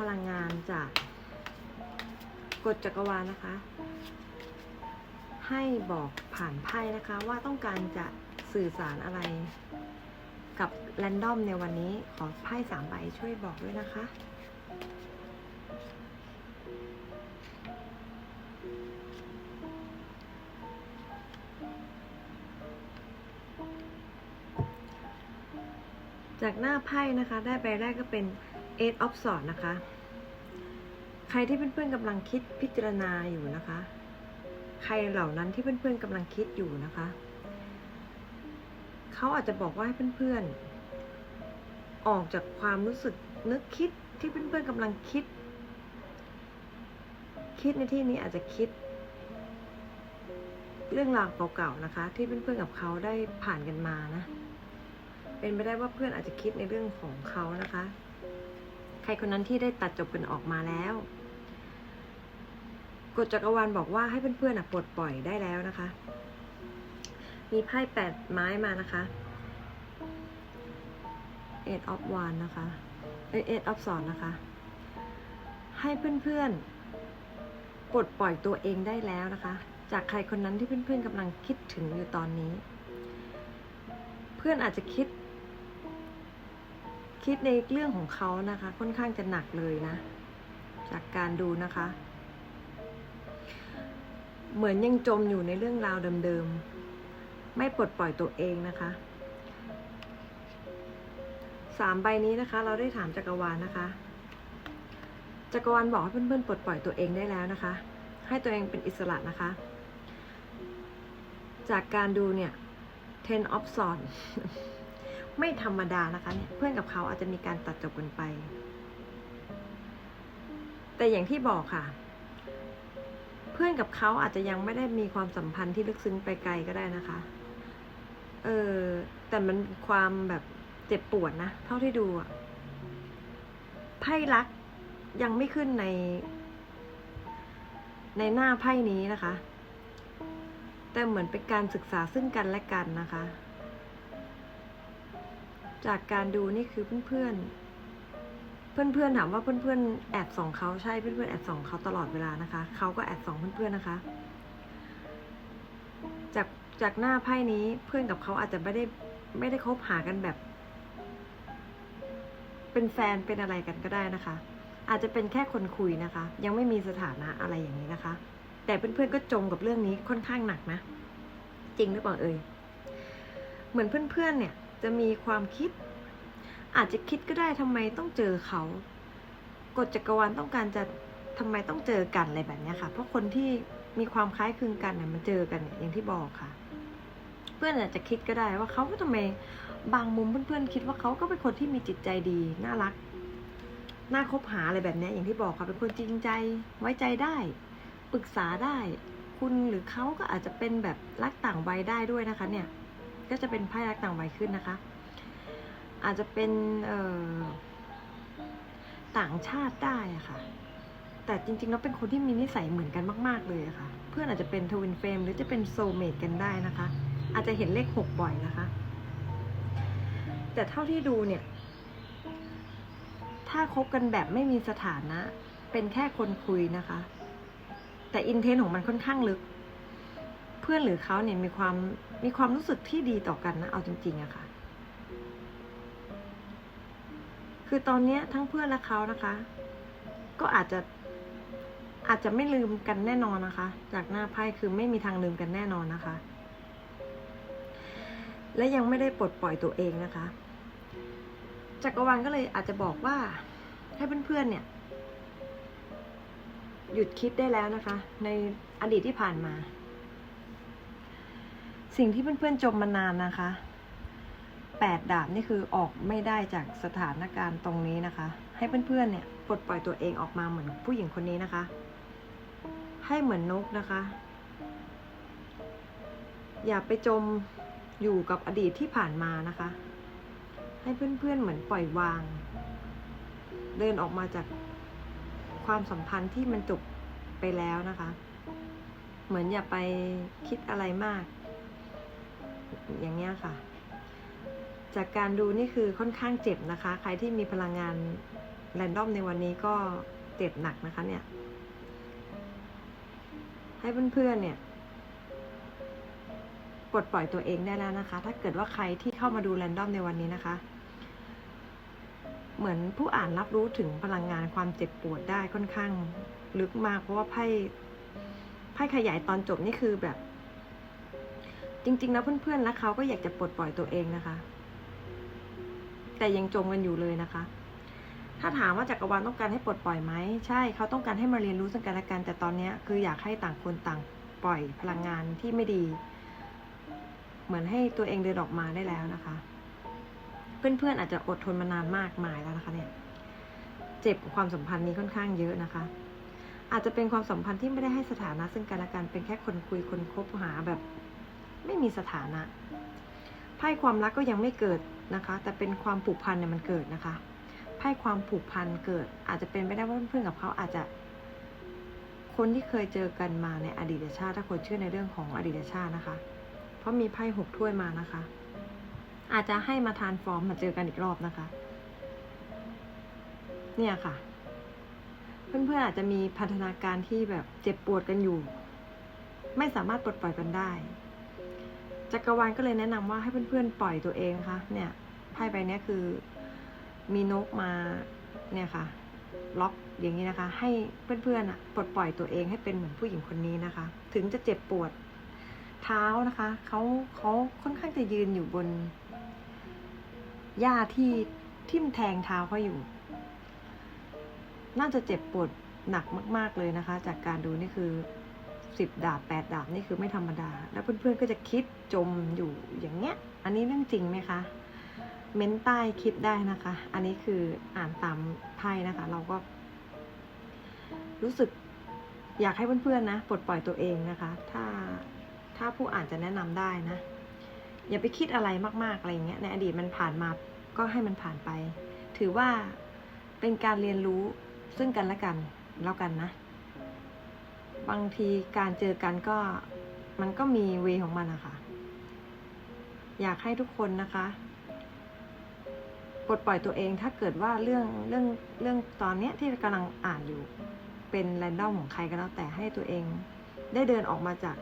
พลังงานจากกฎจักรวาลนะคะ ให้บอกผ่านไพ่นะคะว่าต้องการจะสื่อสารอะไร กับแรนดอมในวันนี้ขอไพ่สามใบช่วยบอกด้วยนะคะจากหน้าไพ่นะคะ ได้ใบแรกก็เป็น Eight of Swords นะคะ ใครที่เพื่อนๆกำลังคิดพิจารณาอยู่นะคะ ใครเหล่านั้นที่เพื่อนๆกำลังคิดอยู่นะคะ เขาอาจจะบอกว่าให้เพื่อนๆ ออกจากความรู้สึกนึกคิดที่เพื่อนๆกำลังคิด คิดในที่นี้อาจจะคิด เรื่องราวเก่าๆนะคะ ที่เพื่อนๆกับเขาได้ผ่านกันมานะ เป็นไปได้ว่าเพื่อนอาจจะคิดในเรื่องของเขานะคะ ใครคนนั้นที่ได้ตัดจบกันออกมาแล้วกฎจักรวาลบอกว่าให้เพื่อนๆปลดปล่อยได้แล้วนะคะ มีไพ่แปดไม้มานะคะ eight of one นะคะเอ eight of swords นะคะ ให้เพื่อนๆปลดปล่อยตัวเองได้แล้วนะคะ จากใครคนนั้นที่เพื่อนๆกำลังคิดถึงอยู่ตอนนี้ เพื่อนอาจจะคิด คิดในเรื่องของเขานะคะ ค่อนข้างจะหนักเลยนะ จากการดูนะคะ เหมือนยังจมอยู่ในเรื่องราวเดิมๆ ไม่ปลดปล่อยตัวเองนะคะสามใบนี้นะคะ เราได้ถามจักรวาลนะคะจักรวาลบอกให้เพื่อนๆปลดปล่อยตัวเองได้แล้วนะคะ ให้ตัวเองเป็นอิสระนะคะ จากการดูเนี่ย ten of swords ไม่ธรรมดานะคะเนี่ยเพื่อนกับเขาอาจจะมีการตัดจบกันไป แต่อย่างที่บอกค่ะ เพื่อนกับเขาอาจจะยังไม่ได้มีความสัมพันธ์ที่ลึกซึ้งไปไกลก็ได้นะคะ เออแต่มันความแบบเจ็บปวดนะ เท่าที่ดูอะไพ่รักยังไม่ขึ้นใน ในหน้าไพ่นี้นะคะ แต่เหมือนเป็นการศึกษาซึ่งกันและกันนะคะ จากการดูนี่คือเพื่อนๆเพื่อนๆถามว่าเพื่อนๆแอบส่องเขาใช่เพื่อนๆแอบส่องเขาตลอดเวลานะคะเขาก็แอบส่องเพื่อนๆนะคะ จากจากหน้าไพ่นี้เพื่อนกับเขาอาจจะไม่ได้ไม่ได้คบหากันแบบ เป็นแฟนเป็นอะไรกันก็ได้นะคะ อาจจะเป็นแค่คนคุยนะคะ ยังไม่มีสถานะอะไรอย่างนี้นะคะ แต่เพื่อนๆก็จมกับเรื่องนี้ค่อนข้างหนักนะ จริงหรือเปล่าเอ่ยเหมือนเพื่อนๆเนี่ย จะมีความคิด อาจจะคิดก็ได้ทำไมต้องเจอเขากฎจักรวาลต้องการจะทำไมต้องเจอกันอะไรแบบนี้ค่ะ เพราะคนที่มีความคล้ายคลึงกันเนี่ยมันเจอกันเนี่ยอย่างที่บอกค่ะ เพื่อนอาจจะคิดก็ได้ว่าเขาก็ทำไมบางมุมเพื่อนๆคิดว่าเขาก็เป็นคนที่มีจิตใจดีน่ารักน่าคบหาอะไรแบบนี้อย่างที่บอกค่ะเป็นคนจริงใจไว้ใจได้ปรึกษาได้ คุณหรือเขาก็อาจจะเป็นแบบรักต่างวัยได้ด้วยนะคะเนี่ย ก็จะเป็นไพ่รักต่างวัยขึ้นนะคะ อาจจะเป็นต่างชาติได้อะค่ะ แต่จริงๆแล้วเป็นคนที่มีนิสัยเหมือนกันมาก ๆ เลยอะค่ะ เพื่อนอาจจะเป็นทวินเฟรมหรือจะเป็นโซเมตกันได้นะคะ อาจจะเห็นเลขหกบ่อยนะคะ แต่เท่าที่ดูเนี่ย ถ้าคบกันแบบไม่มีสถานะ เป็นแค่คนคุยนะคะ แต่อินเทนของมันค่อนข้างลึก เพื่อนหรือเขาเนี่ยมีความมีความรู้สึกที่ดีต่อกันนะเอาจริงๆอะค่ะ คือตอนเนี้ยทั้งเพื่อนและเขานะคะ ก็อาจจะอาจจะไม่ลืมกันแน่นอนนะคะ จากหน้าไพ่คือไม่มีทางลืมกันแน่นอนนะคะ และยังไม่ได้ปลดปล่อยตัวเองนะคะจักรวาลก็เลยอาจจะบอกว่าให้เพื่อนๆเนี่ย หยุดคิดได้แล้วนะคะ ในอดีตที่ผ่านมา สิ่งที่เพื่อนๆจมมานานนะคะแปดดาบนี่คือออกไม่ได้จากสถานการณ์ตรงนี้นะคะ ให้เพื่อนๆเนี่ยปลดปล่อยตัวเองออกมาเหมือนผู้หญิงคนนี้นะคะ ให้เหมือนนกนะคะ อย่าไปจมอยู่กับอดีตที่ผ่านมานะคะ ให้เพื่อนๆเหมือนปล่อยวาง เดินออกมาจากความสัมพันธ์ที่มันจบไปแล้วนะคะ เหมือนอย่าไปคิดอะไรมาก อย่างเงี้ยค่ะ จากการดูนี่คือค่อนข้างเจ็บนะคะ ใครที่มีพลังงานแรนดอมในวันนี้ก็เจ็บหนักนะคะเนี่ย ให้เพื่อนๆเนี่ยปลดปล่อยตัวเองได้แล้วนะคะ ถ้าเกิดว่าใครที่เข้ามาดูแรนดอมในวันนี้นะคะ เหมือนผู้อ่านรับรู้ถึงพลังงานความเจ็บปวดได้ค่อนข้างลึกมาก เพราะว่าไพ่ไพ่ขยายตอนจบนี่คือแบบ จริง ๆ แล้วเพื่อนๆแล้วเขาก็อยากจะปลดปล่อยตัวเองนะคะ แต่ยังจมกันอยู่เลยนะคะ ถ้าถามว่าจักรวาลต้องการให้ปลดปล่อยไหมใช่เขาต้องการให้มาเรียนรู้ซึ่งกันและกันแต่ตอนนี้คืออยากให้ต่างคนต่างปล่อยพลังงานที่ไม่ดี เหมือนให้ตัวเองเดินออกมาได้แล้วนะคะ เพื่อนๆอาจจะอดทนมานานมากมายแล้วนะคะเนี่ย เจ็บกับความสัมพันธ์นี้ค่อนข้างเยอะนะคะอาจจะเป็นความสัมพันธ์ที่ไม่ได้ให้สถานะซึ่งกันและกันเป็นแค่คนคุยคนคบหาแบบ ไม่มีสถานะไพ่ความรักก็ยังไม่เกิดนะคะ แต่เป็นความผูกพันเนี่ยมันเกิดนะคะไพ่ความผูกพันเกิด อาจจะเป็นไม่ได้ว่าเพื่อนกับเขาอาจจะคนที่เคยเจอกันมาในอดีตชาติ ถ้าคนเชื่อในเรื่องของอดีตชาตินะคะ เพราะมีไพ่หกถ้วยมานะคะ อาจจะให้มาทานฟอร์มมาเจอกันอีกรอบนะคะ เนี่ยค่ะ เพื่อนๆอาจจะมีพันธนาการที่แบบเจ็บปวดกันอยู่ ไม่สามารถปลดปล่อยกันได้ จักรวาลก็เลยแนะนำว่าให้เพื่อนๆปล่อยตัวเองนะคะเนี่ยไพ่ใบนี้คือมีนกมาเนี่ยค่ะ ล็อกอย่างนี้นะคะ ให้เพื่อนๆอะปลดปล่อยตัวเองให้เป็นเหมือนผู้หญิงคนนี้นะคะ ถึงจะเจ็บปวดเท้านะคะเขาเขาค่อนข้างจะยืนอยู่บนหญ้าที่ทิ่มแทงเท้าเขาอยู่ น่าจะเจ็บปวดหนักมาก ๆเลยนะคะ จากการดูนี่คือ สิบดาบแปดดาบนี่คือไม่ธรรมดา แล้วเพื่อนๆก็จะคิดจมอยู่อย่างเงี้ย อันนี้เรื่องจริงไหมคะ เม้นใต้คลิปได้นะคะ อันนี้คืออ่านตามไพ่นะคะ เราก็ รู้สึกอยากให้เพื่อนๆนะปลดปล่อยตัวเองนะคะ ถ้าถ้าผู้อ่านจะแนะนำได้นะ อย่าไปคิดอะไรมากๆอะไรเงี้ยในอดีตมันผ่านมาก็ให้มันผ่านไป ถือว่าเป็นการเรียนรู้ซึ่งกันและกันแล้วกันนะ บางทีการเจอกันก็มันก็มีเวของมันนะคะอยากให้ทุกคนนะคะปลดปล่อยตัวเองถ้าเกิดว่าเรื่องเรื่องเรื่องตอนเนี้ยที่กำลังอ่านอยู่เป็นแรนดอมของใครก็แล้วแต่ให้ตัวเอง ได้เดินออกมาจาก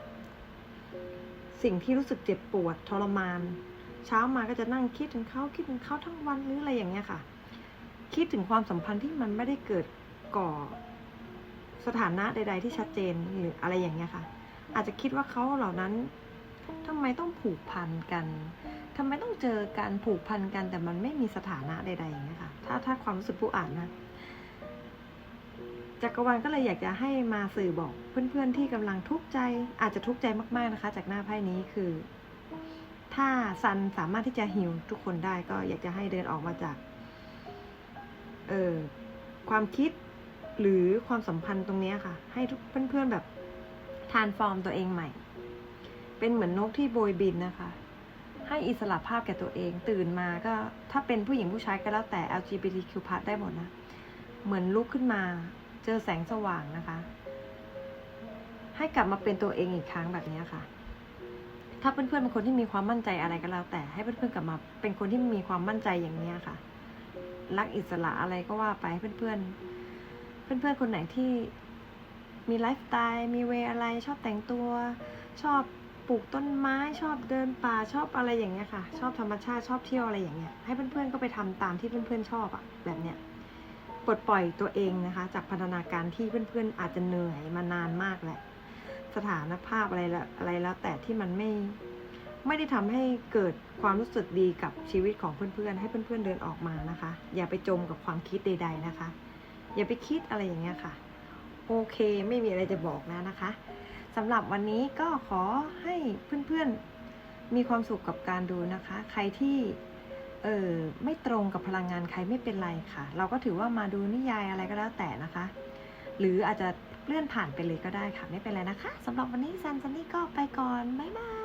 สิ่งที่รู้สึกเจ็บปวดทรมาน เช้ามาก็จะนั่งคิดถึงเขาคิดถึงเขาทั้งวันหรืออะไรอย่างเงี้ยค่ะ คิดถึงความสัมพันธ์ที่มันไม่ได้เกิดก่อ สถานะใด ๆ ที่ชัดเจนหรืออะไรอย่างเงี้ยค่ะ อาจจะคิดว่าเขาเหล่านั้นทำไมต้องผูกพันกันทำไมต้องเจอการผูกพันกัน แต่มันไม่มีสถานะใด ๆ อย่างเงี้ยค่ะ ถ้าถ้าความรู้สึกผู้อ่านนะจักรวาลก็เลยอยากจะให้มาสื่อบอกเพื่อนๆที่กำลังทุกข์ใจ อาจจะทุกข์ใจมาก ๆนะคะ จากหน้าไพ่นี้คือ ถ้าซันสามารถที่จะฮิวทุกคนได้ก็อยากจะให้เดินออกมาจาก เออความคิด หรือความสัมพันธ์ตรงนี้ค่ะ ให้ทุกเพื่อนๆแบบทานฟอร์มตัวเองใหม่ เป็นเหมือนนกที่โบยบินนะคะ ให้อิสระภาพแก่ตัวเอง ตื่นมาก็ถ้าเป็นผู้หญิงผู้ชายก็แล้วแต่ LGBTQ+ ได้หมดนะ เหมือนลุกขึ้นมาเจอแสงสว่างนะคะ ให้กลับมาเป็นตัวเองอีกครั้งแบบนี้ค่ะ ถ้าเพื่อนๆเป็นคนที่มีความมั่นใจอะไรก็แล้ว แต่ให้เพื่อนๆกลับมาเป็นคนที่มีความมั่นใจอย่างนี้ค่ะ รักอิสระอะไรก็ว่าไปให้เพื่อนๆ เพื่อนๆคนไหนที่มีไลฟ์สไตล์มีเวอะไรชอบแต่งตัว ชอบปลูกต้นไม้ชอบเดินป่าชอบอะไรอย่างเงี้ยค่ะ ชอบธรรมชาติชอบเที่ยวอะไรอย่างเงี้ยให้เพื่อนๆก็ไปทำตามที่เพื่อนๆชอบอะแบบเนี้ยปลดปล่อยตัวเองนะคะ จากพันธนาการที่เพื่อนๆอาจจะเหนื่อยมานานมากแหละสถานภาพอะไรละอะไรแล้วแต่ที่มันไม่ไม่ได้ทำให้เกิดความรู้สึกดีกับชีวิตของเพื่อนๆให้เพื่อนๆเดินออกมานะคะ อย่าไปจมกับความคิดใด ๆนะคะ อย่าไปคิดอะไรอย่างเงี้ยค่ะ โอเคไม่มีอะไรจะบอกนะนะคะสำหรับวันนี้ก็ขอให้เพื่อนๆมีความสุขกับการดูนะคะ ใครที่เออไม่ตรงกับพลังงานใครไม่เป็นไรค่ะ เราก็ถือว่ามาดูนิยายอะไรก็แล้วแต่นะคะ หรืออาจจะเลื่อนผ่านไปเลยก็ได้ค่ะ ไม่เป็นไรนะคะสำหรับวันนี้ซันซันนี่ก็ไปก่อน บ๊ายบาย